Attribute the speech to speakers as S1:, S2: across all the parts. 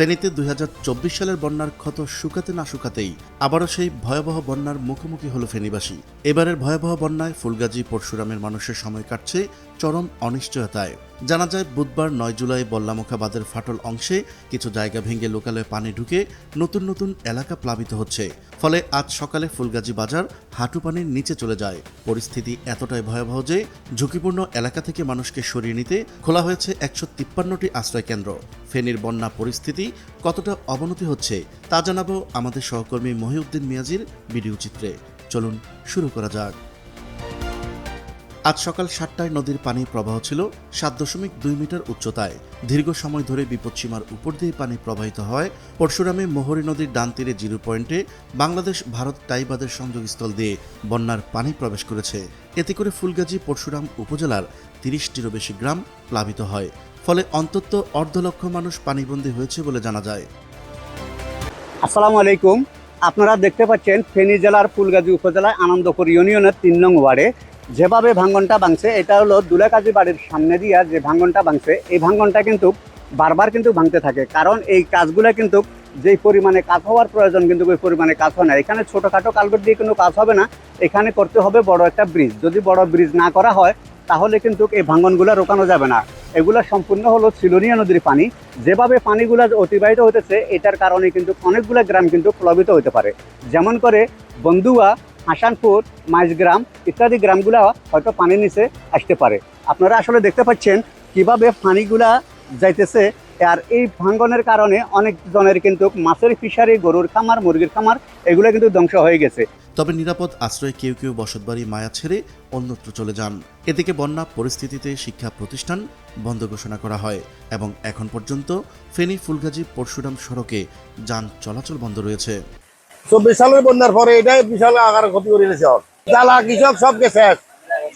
S1: ফেনীতে দুই হাজার চব্বিশ সালের বন্যার ক্ষত শুকাতে না শুকাতেই আবারও সেই ভয়াবহ বন্যার মুখোমুখি হল ফেনীবাসী। এবারের ভয়াবহ বন্যায় ফুলগাজী পরশুরামের মানুষের সময় কাটছে চরম অনিশ্চয়তায়। জানা যায়, বুধবার নয় জুলাই বল্লামুখা বাঁধের ফাটল অংশে কিছু জায়গা ভেঙে লোকালয়ে পানি ঢুকে নতুন নতুন এলাকা প্লাবিত হচ্ছে। ফলে আজ সকালে ফুলগাজী বাজার হাঁটু পানির নিচে চলে যায়। পরিস্থিতি এতটাই ভয়াবহ যে ঝুঁকিপূর্ণ এলাকা থেকে মানুষকে সরিয়ে নিতে খোলা হয়েছে একশো তিপ্পান্নটি আশ্রয়কেন্দ্র। ফেনীর বন্যা পরিস্থিতি কতটা অবনতি হচ্ছে তা জানাব আমাদের সহকর্মী মহিউদ্দিন মিয়াজির ভিডিও চিত্রে। চলুন, শুরু করা যাক। আজ সকাল সাতটায় নদীর পানি প্রবাহ ছিল সাত দশমিক দুই মিটার উচ্চতায়। দীর্ঘ সময় ধরে বিপদসীমার উপর দিয়ে পানি প্রবাহিত হয়। পরশুরামে মোহরী নদীর ডান তীরে জিরো পয়েন্টে বাংলাদেশ ভারত টাইবাদের সংযোগস্থল দিয়ে বন্যার পানি প্রবেশ করেছে। এতে করে ফুলগাজী পরশুরাম উপজেলার তিরিশটিরও বেশি গ্রাম প্লাবিত হয়। ফলে অন্তত অর্ধ লক্ষ মানুষ পানিবন্দী হয়েছে বলে জানা যায়।
S2: আসসালামু আলাইকুম। আপনারা দেখতে পাচ্ছেন ফেনী জেলার ফুলগাজী উপজেলায় আনন্দপুর ইউনিয়নের তিন নং ওয়ার্ডে যেভাবে ভাঙ্গনটা ভাঙছে, এটা হলো দুলাকাজী বাড়ির সামনে দিয়া যে ভাঙ্গনটা ভাঙছে, এই ভাঙ্গনটা কিন্তু বারবার কিন্তু ভাঙতে থাকে। কারণ এই কাজগুলো কিন্তু যেই পরিমাণে কাজ হওয়ার প্রয়োজন কিন্তু ওই পরিমাণে কাজ হয় না। এখানে ছোটোখাটো কালভার্ট দিয়ে কিন্তু কাজ হবে না। এখানে করতে হবে বড় একটা ব্রিজ যদি বড় ব্রিজ না করা হয়, তাহলে কিন্তু এই ভাঙ্গনগুলো রোকানো যাবে না। এগুলো সম্পূর্ণ হলো সিলোনিয়া নদীর পানি। যেভাবে পানিগুলো অতিবাহিত হতেছে এটার কারণে কিন্তু অনেকগুলো গ্রাম কিন্তু প্লাবিত হতে পারে। যেমন করে বন্দুয়া হাসানপুর, মাইজগ্রাম ইত্যাদি গ্রামগুলো হয়তো পানির নিচে আসতে পারে। আপনারা আসলে দেখতে পাচ্ছেন কীভাবে পানিগুলা যাইতেছে আর এই ভাঙ্গনের কারণে অনেক জনের কিন্তু মাছের ফিশারি, গরুর খামার, মুরগির খামার, এগুলো কিন্তু ধ্বংস হয়ে গেছে।
S1: তবে নিরাপদ আশ্রয়ে কেউ কেউ বসতবাড়ি মায়া ছেড়ে অন্যত্র চলে যান। এদিকে বন্যা পরিস্থিতিতে শিক্ষা প্রতিষ্ঠান বন্ধ ঘোষণা করা হয় এবং এখন পর্যন্ত ফেনী ফুলগাজী পরশুরাম সড়কে যান চলাচল বন্ধ রয়েছে।
S3: চব্বিশ সালের বন্যার পরে এটাই বিশাল আকার ক্ষতি করে জ্বালা, কৃষক সব গেছে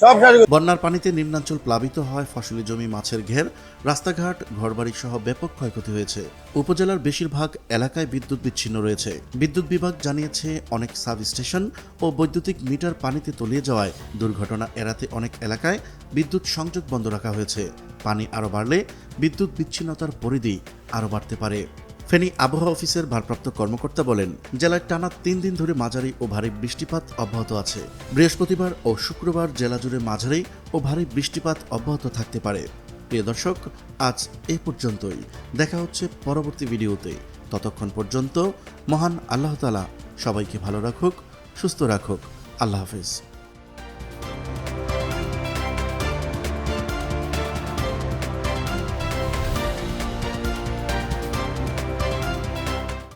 S3: সব শেষ
S1: বন্যার পানিতে নিম্নাঞ্চল প্লাবিত হয়, ফসলি জমি মাছের ঘের, রাস্তাঘাট, ঘরবাড়ি সহ ব্যাপক ক্ষয়ক্ষতি হয়েছে। উপজেলার বেশিরভাগ এলাকায় বিদ্যুৎ বিচ্ছিন্ন রয়েছে। বিদ্যুৎ বিভাগ জানিয়েছে, অনেক সাব স্টেশন ও বৈদ্যুতিক মিটার পানিতে তলিয়ে যাওয়ায় দুর্ঘটনা এড়াতে অনেক এলাকায় বিদ্যুৎ সংযোগ বন্ধ রাখা হয়েছে। পানি আরও বাড়লে বিদ্যুৎ বিচ্ছিন্নতার পরিধি আরও বাড়তে পারে। ফেনী আবহাওয়া অফিসের ভারপ্রাপ্ত কর্মকর্তা বলেন, জেলায় টানা তিন দিন ধরে মাঝারি ও ভারী বৃষ্টিপাত অব্যাহত আছে। বৃহস্পতিবার ও শুক্রবার জেলা জুড়ে মাঝারি ও ভারী বৃষ্টিপাত অব্যাহত থাকতে পারে। প্রিয় দর্শক, আজ এ পর্যন্তই। দেখা হচ্ছে পরবর্তী ভিডিওতে। ততক্ষণ পর্যন্ত মহান আল্লাহ তালা সবাইকে ভালো রাখুক, সুস্থ রাখুক। আল্লাহ হাফিজ।